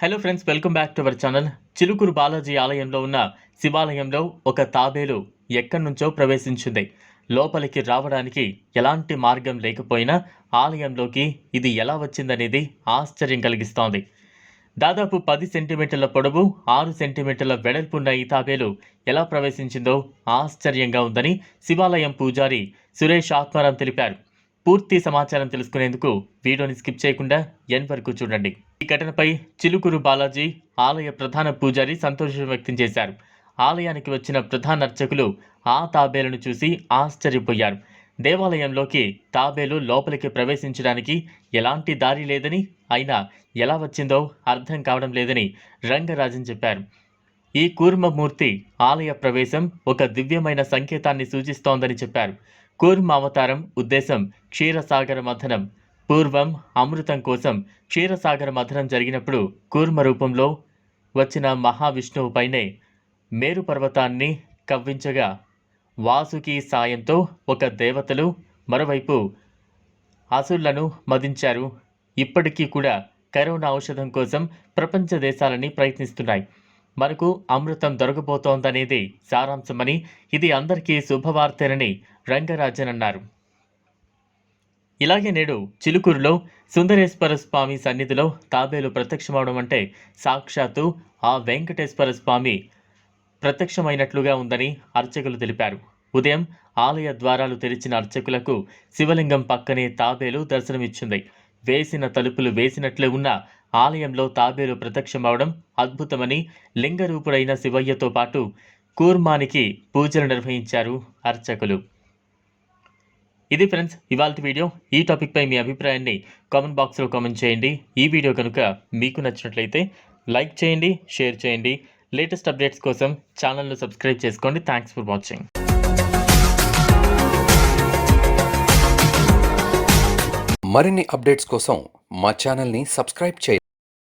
Hello friends welcome back to our channel Chilukuru Balaji ఆలయంలో ఉన్న శివాలయంలో ఒక తాబేలు ఎక్కడి నుంచో ప్రవేశించింది. లోపలికి రావడానికి ఎలాంటి మార్గం లేకపోయినా ఆలయంలోకి ఇది ఎలా వచ్చిందనేది ఆశ్చర్యం కలిగిస్తోంది. దాదాపు పది సెంటీమీటర్ల పొడవు ఆరు సెంటీమీటర్ల వెడల్పున్న ఈ తాబేలు ఎలా ప్రవేశించిందో ఆశ్చర్యంగా ఉందని శివాలయం పూజారి సురేష్ ఆత్మారాం తెలిపారు. పూర్తి సమాచారం తెలుసుకునేందుకు వీడియోని స్కిప్ చేయకుండా ఎన్ వరకు చూడండి. ఈ ఘటనపై చిలుకూరు బాలాజీ ఆలయ ప్రధాన పూజారి సంతోషం వ్యక్తం చేశారు. ఆలయానికి వచ్చిన ప్రధాన అర్చకులు ఆ తాబేలను చూసి ఆశ్చర్యపోయారు. దేవాలయంలోకి తాబేలు లోపలికి ప్రవేశించడానికి ఎలాంటి దారి లేదని అయినా ఎలా వచ్చిందో అర్థం కావడం లేదని రంగరాజన్ చెప్పారు. ఈ కూర్మమూర్తి ఆలయ ప్రవేశం ఒక దివ్యమైన సంకేతాన్ని సూచిస్తోందని చెప్పారు. కూర్మావతారం ఉద్దేశం క్షీరసాగర మథనం. పూర్వం అమృతం కోసం క్షీరసాగర మథనం జరిగినప్పుడు కూర్మ రూపంలో వచ్చిన మహావిష్ణువుపైనే మేరు పర్వతాన్ని కవ్వించగా వాసుకి సాయంతో ఒక దేవతలు మరోవైపు అసురులను మదించారు. ఇప్పటికీ కూడా కరోనా ఔషధం కోసం ప్రపంచ దేశాలని ప్రయత్నిస్తున్నాయి. మనకు అమృతం దొరకబోతోందనేది సారాంశమని ఇది అందరికీ శుభవార్తేనని రంగరాజన్ అన్నారు. ఇలాగే నేడు చిలుకూరులో సుందరేశ్వర స్వామి సన్నిధిలో తాబేలు ప్రత్యక్షమవడం అంటే సాక్షాత్తు ఆ వెంకటేశ్వర స్వామి ప్రత్యక్షమైనట్లుగా ఉందని అర్చకులు తెలిపారు. ఉదయం ఆలయ ద్వారాలు తెరిచిన అర్చకులకు శివలింగం పక్కనే తాబేలు దర్శనమిచ్చింది. వేసిన తలుపులు వేసినట్లే ఉన్న ఆలయంలో తాబేలు ప్రత్యక్షమవడం అద్భుతమని లింగరూపుడైన శివయ్యతో పాటు కూర్మానికి పూజలు నిర్వహించారు అర్చకులు. ఇది ఫ్రెండ్స్ ఇవాళ వీడియో. ఈ టాపిక్పై మీ అభిప్రాయాన్ని కామెంట్ బాక్స్లో కామెంట్ చేయండి. ఈ వీడియో కనుక మీకు నచ్చినట్లయితే లైక్ చేయండి షేర్ చేయండి. లేటెస్ట్ అప్డేట్స్ కోసం ఛానల్ను సబ్స్క్రైబ్ చేసుకోండి. Thanks for watching. మరిన్ని అప్డేట్స్ కోసం మా ఛానల్ని సబ్స్క్రైబ్ చేయండి.